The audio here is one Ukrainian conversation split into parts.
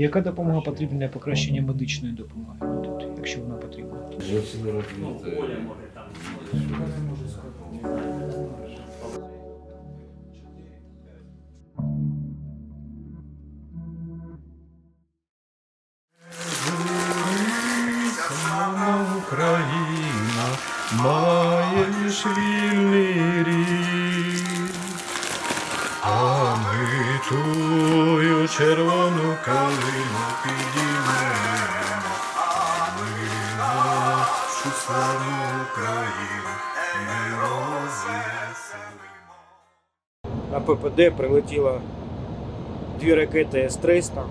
Яка допомога потрібна для покращення медичної допомоги тут, якщо вона потрібна? Зовсім не розумієте. Україна, тую червону калину підіймемо, ми нашу славну Україну ми розвеселимо. на ППД прилетіло дві ракети С-300.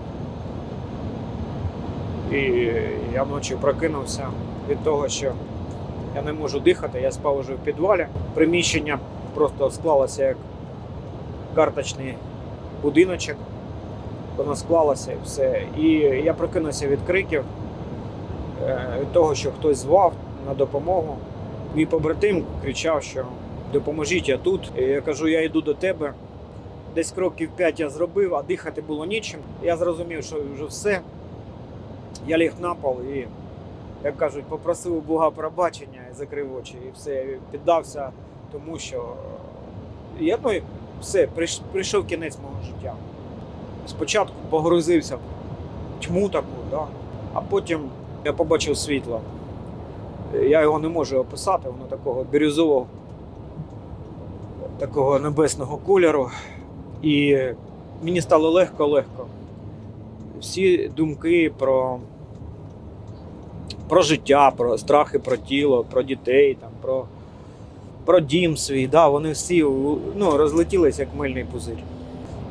І я вночі прокинувся від того, що я не можу дихати, я спав уже в підвалі. Приміщення просто склалося як карточний будиночок. Воно склалося і все. І я прокинувся від криків, е, від того, що хтось звав на допомогу. Мій побратим кричав, що допоможіть, я тут. І я кажу, я йду до тебе. Десь кроків 5 я зробив, а дихати було нічим. Я зрозумів, що вже все. Я ліг на пол і, як кажуть, попросив у Бога пробачення і закрив очі. І все, я піддався тому, що я, ну, все, прийшов кінець мого життя. Спочатку погрузився в тьму таку, да? а потім я побачив світло. Я його не можу описати, воно такого бірюзового, такого небесного кольору. І мені стало легко-легко. Всі думки про, про життя, про страхи, про тіло, про дітей, там, про, про дім свій, да, вони всі ну, розлетілися як мильний пузир.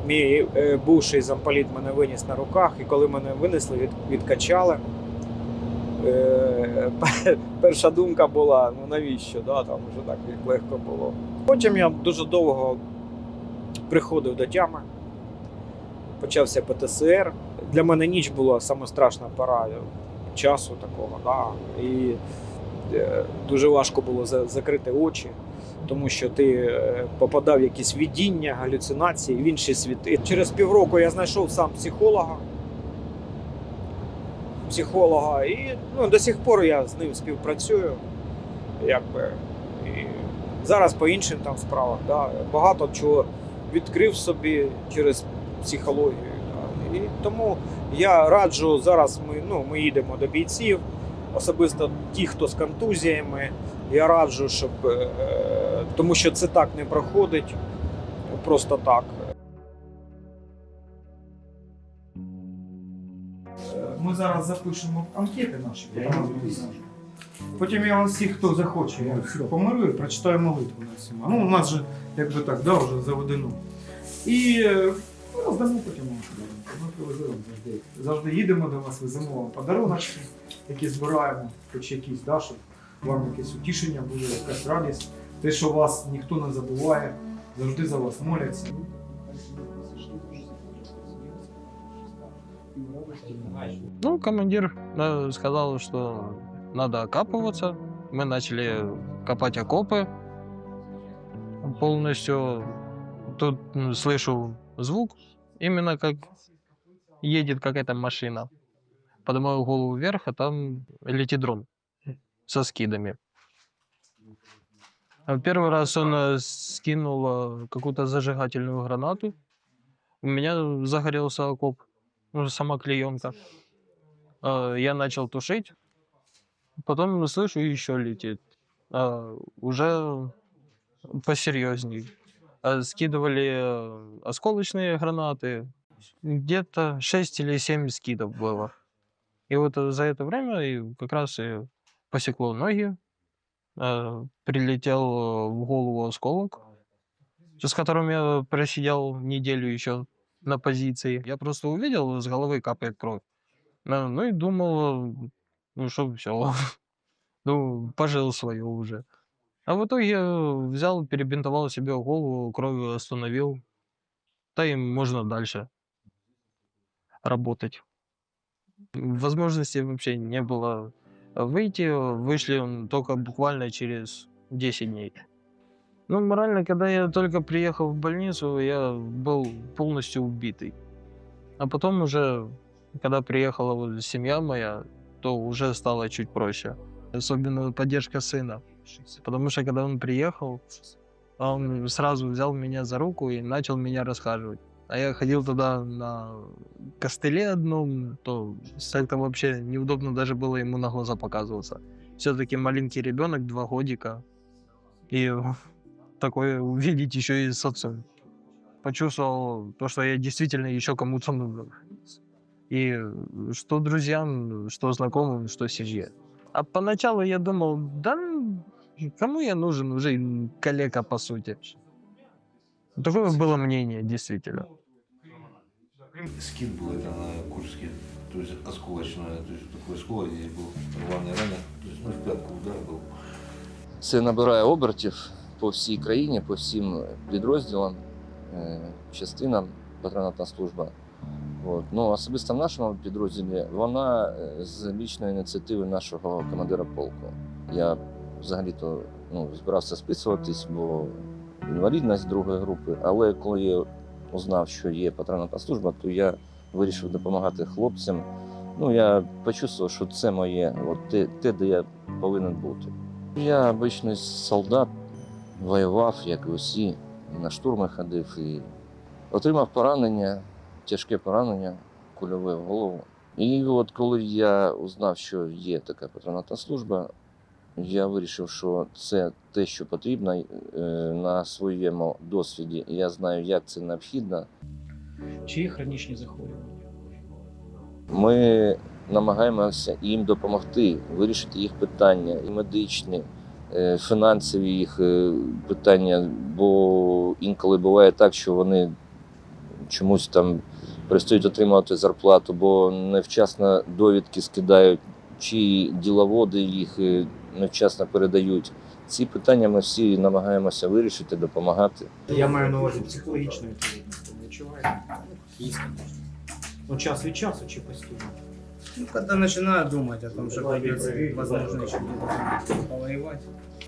Мій е, бувший замполіт мене виніс на руках, і коли мене винесли, від, відкачали. Е, перша думка була: ну навіщо? Да, там вже так легко було. Потім я дуже довго приходив до тями, почався ПТСР. Для мене ніч була саме страшна пора часу такого. Да. І е, дуже важко було за- закрити очі, тому що ти е, попадав в якісь видіння, галюцинації, в інші світи. Через півроку я знайшов сам психолога. Психолога, і ну, до сих пор я з ним співпрацюю. Якби, і зараз по іншим там справах. Да, багато чого відкрив собі через психологію. Да. І тому я раджу зараз. Ми, ну, ми їдемо до бійців, особисто ті, хто з контузіями. Я раджу, щоб е, тому що це так не проходить просто так. Ми зараз запишемо анкети наші. Потім я вас всіх, хто захоче, я всіх помирую, прочитаю молитву на всіма. Ну, у нас же, якби так, да, вже заведено. І е, ми роздамо потім вам подарунки. Ми привезли вам завжди. Завжди їдемо до вас, веземо вам подаруночки, які збираємо, хоч якісь, да, щоб вам якесь утішення було, якась радість. Те, що вас ніхто не забуває, завжди за вас моляться. Ну, командир э, сказал, что надо окапываться. Мы начали копать окопы полностью. Тут м, слышу звук, именно как едет какая-то машина. Поднимаю голову вверх, а там летит дрон со скидами. А Первый раз он э, скинул э, какую-то зажигательную гранату. У меня загорелся окоп, ну, сама клеенка. Э, Я начал тушить. Потом слышу, еще летит. Уже посерьезней. Скидывали осколочные гранаты. Где-то 6 или 7 скидов было. И вот за это время как раз и посекло ноги. э, Прилетел э, в голову осколок, с которым я просидел неделю еще на позиции. Я просто увидел, с головы капает кровь. Ну, ну и думал, ну что, все, ну, пожил свое уже. А в итоге э, взял, перебинтовал себе голову, кровью остановил. Да и можно дальше работать. Возможности вообще не было выйти. Вышли м, только буквально через 10 дней. Ну, морально, когда я только приехал в больницу, я был полностью убитый. А потом уже Когда приехала вот семья моя, то уже стало чуть проще. Особенно поддержка сына. Потому что когда он приехал, он сразу взял меня за руку и начал меня расхаживать. А я ходил туда на костыле одном, то как-то вообще неудобно даже было ему на глаза показываться. Все-таки маленький ребенок, два годика. И такое увидеть еще и с отцом. Почувствовал то, что я действительно еще кому-то нужен. И что друзьям, что знакомым, что семье. А поначалу я думал, да кому я нужен, уже коллега по сути. Такое было мнение, действительно. Скид был это на Курске, то есть осколочная, то есть такой осколок, здесь был рваный рана, то есть ну, в пятку удар был. Це набирає обертів по всій країні, по всім підрозділам, е, частинам патронатна служба. От. Ну, особисто в нашому підрозділі вона е, з лічної ініціативи нашого командира полку. Я взагалі-то ну, збирався списуватись, бо інвалідність другої групи, але коли я узнав, що є патронатна служба, то я вирішив допомагати хлопцям. Ну, я почувствував, що це моє, от те, те, де я повинен бути. Я обичний солдат, воював, як і усі, і на штурми ходив, і отримав поранення, тяжке поранення, кульове в голову. І от коли я узнав, що є така патронатна служба, я вирішив, що це те, що потрібно е, на своєму досвіді. Я знаю, як це необхідно. Чи є хронічні захворювання? Ми намагаємося їм допомогти вирішити їх питання, і медичні, е, фінансові їх е, питання, бо інколи буває так, що вони чомусь там перестають отримувати зарплату, бо невчасно довідки скидають, чи діловоди їх невчасно передають. Ці питання ми всі намагаємося вирішити, допомагати. Я маю на увазі психологічної відповідності. Не відчуваєте? Є. Ну, час від часу чи постійно? Ну, коли починаю думати, о том, що возможно, еще где-то.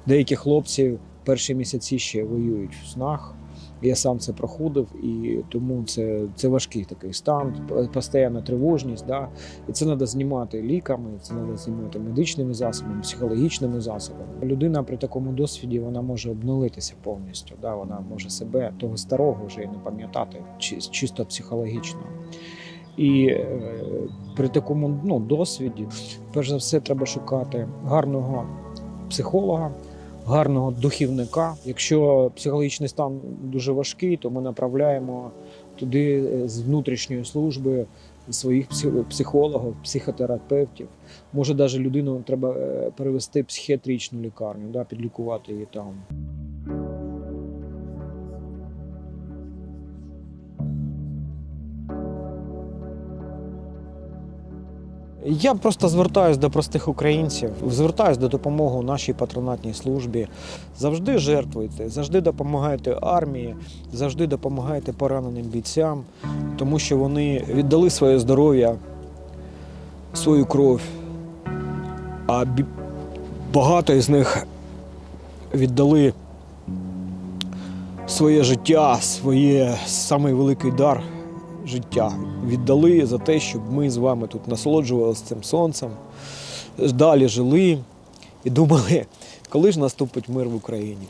Деякі хлопці перші місяці ще воюють в снах. Я сам це проходив, і тому це, це важкий такий стан, постійна тривожність. Да? І це треба знімати ліками, це треба знімати медичними засобами, психологічними засобами. Людина при такому досвіді вона може обнулитися повністю. Да? Вона може себе того старого вже і не пам'ятати, чисто психологічно. І е, при такому ну, досвіді, перш за все, треба шукати гарного психолога, гарного духівника. Якщо психологічний стан дуже важкий, то ми направляємо туди е, з внутрішньої служби своїх псих- психологів, психотерапевтів. Може, навіть людину треба е, перевести психіатричну лікарню, да, підлікувати її там. Я просто звертаюся до простих українців, звертаюся до допомоги нашій патронатній службі. Завжди жертвуйте, завжди допомагайте армії, завжди допомагайте пораненим бійцям, тому що вони віддали своє здоров'я, свою кров. А багато із них віддали своє життя, своє самий великий дар життя. Віддали за те, щоб ми з вами тут насолоджувалися цим сонцем, далі жили і думали, коли ж наступить мир в Україні.